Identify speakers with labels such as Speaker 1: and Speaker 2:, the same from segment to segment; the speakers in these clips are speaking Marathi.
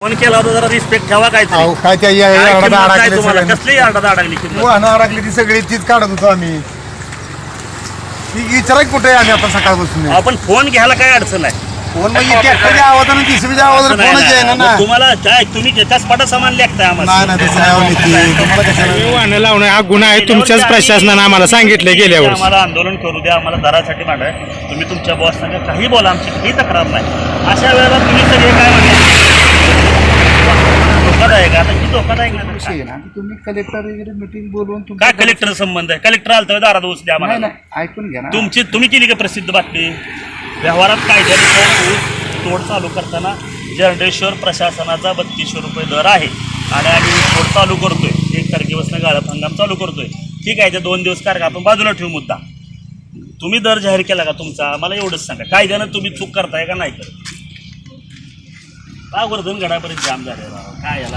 Speaker 1: फोन केला होता जरा रिस्पेक्ट ठेवा काय
Speaker 2: अहो काय त्या या- या यार्डात अडकले
Speaker 1: तुम्हाला?
Speaker 2: सगळे.
Speaker 1: कसली अडकली किंमत.
Speaker 2: वाहनं अडकली ती सगळी तीच काढत होतो आम्ही. ती विचारा की कुठे आहे आम्ही आता सकाळपासून
Speaker 1: आपण फोन घ्यायला काय अडचण आहे?
Speaker 2: फोन म्हणजे ट्रॅक्टरच्या आवाजानं जीसीबीच्या आवाजानं
Speaker 1: असं नाही
Speaker 2: फोनच आहे
Speaker 1: ना.
Speaker 2: ना.
Speaker 1: मग तुम्हाला काय तुम्ही त्याच्याच पाठा सामान लेखताय आम्हाला.
Speaker 2: नाही नाही तसं नाही हो नीती. तुम्हाला कशाला
Speaker 3: वाहनं लावणं हा गुन्हा आहे तुमच्याच प्रशासनानं आम्हाला सांगितलं गेल्या वर्षी
Speaker 1: आम्हाला आंदोलन करू द्या आम्हाला दरासाठी मांडा. तुम्ही तुमच्या बॉस सांगा काही बोला आमची काही तक्रार नाही. अशा वेळेला तुम्ही सगळे काय म्हणता? धोकादायक आता ही धोकादायक नाही तर
Speaker 4: विषय
Speaker 1: काय?
Speaker 4: आहे ना की तुम्ही कलेक्टर वगैरे मिटिंग बोलवून
Speaker 1: काय कलेक्टर संबंध आहे? कलेक्टर आलता दारात ऊस द्या
Speaker 4: नाही
Speaker 1: मला
Speaker 4: नाही ऐकून घ्या ना.
Speaker 1: तुमची तुम्ही केली का प्रसिद्ध बातमी? व्यवहारात कायद्यानुसार ऊस तोड चालू करताना जर्डेश्वर प्रशासनाचा बत्तीसशे रुपये दर आहे. आणि आम्ही ऊस तोड चालू करतोय. एक तारखेपासून गाळप हंगाम चालू करतोय. ठीक आहे ते दोन दिवस कारखा आपण बाजूला ठेवू मुद्दा. तुम्ही दर जाहीर केला का तुमचा? मला एवढंच सांगा. कायद्यानं तुम्ही चूक करताय का नाही करत? का वर्धन गडापर्यंत जाम झाले. राव. काय याला?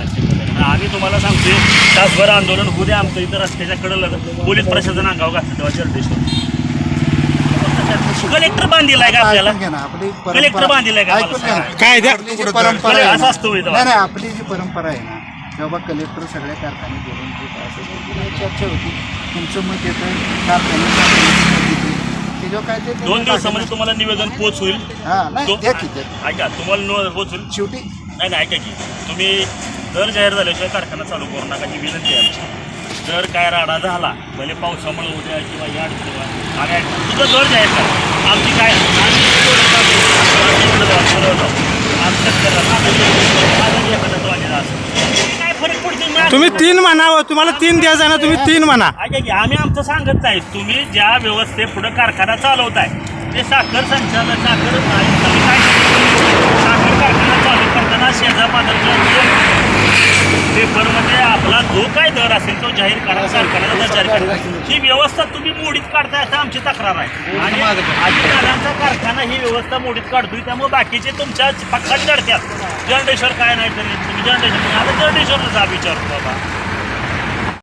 Speaker 1: आम्ही तुम्हाला सांगतोय तासभर आंदोलन होऊ द्या आमचं इथं रस्त्याच्या कडेला पोलीस प्रशासन अंगाव घातलं तेव्हा जर्डेश्वर कलेक्टर बांधील आहे का आपल्याला? कलेक्टर बांधील आहे का.
Speaker 3: काय
Speaker 4: परंपरा
Speaker 1: असं असतं
Speaker 4: आपली जी परंपरा आहे ना तेव्हा कलेक्टर सगळ्या कारखाने पुन्हा चर्चा होती तुमचं मत येतं कारखाने काय ते
Speaker 1: दोन दिवसामध्ये तुम्हाला निवेदन पोच होईल.
Speaker 4: हा नाही
Speaker 1: तो-
Speaker 4: द्या की द्या. की.
Speaker 1: ऐका तुम्हाला निवेदन पोच होईल.
Speaker 4: शेवटी?
Speaker 1: नाही नाही ऐका की. तुम्ही दर जाहीर झाल्याशिवाय कारखाना चालू करू नका ही विनंती आहे आमची. जर काय राडा झाला भले पावसामुळे उद्या किंवा या आणि ऐका, तुझं दर जाहीर करा. आमची काय आम्ही एवढं काम करू, आम्ही एवढं जाऊ, सरळ जाऊ. आमच्याच करा, आम्ही- आम्ही एखाद्याचं वाजेल असं. काय फरक पडतो मी
Speaker 3: तुम्ही तीन म्हणावं हो, तुम्हाला तीन द्यायचं ना तुम्ही तीन म्हणा.
Speaker 1: ऐका की आम्ही आमचं सांगत नाही. तुम्ही ज्या व्यवस्थे पुढे कारखाना चालवताय ते साखर संचालक साखर आयुक्तांनी काय केलं? साखर कारखाना चालू करताना शेजा पादरच्या पेपरमध्ये आपला जो काय दर असेल तो जाहीर करा कारखान्याला दर जाहीर करा ही व्यवस्था तुम्ही मोडीत काढताय असं आमची तक्रार आहे. आणि अजितदादांचा कारखाना ही व्यवस्था मोडीत काढतोय त्यामुळे बाकीचे तुमच्या पक्षात चढत्यात जर्डेश्वर काय नाही तरी तुम्ही जर्डेश्वर आता जर्डेश्वरला जा विचारतो बाबा.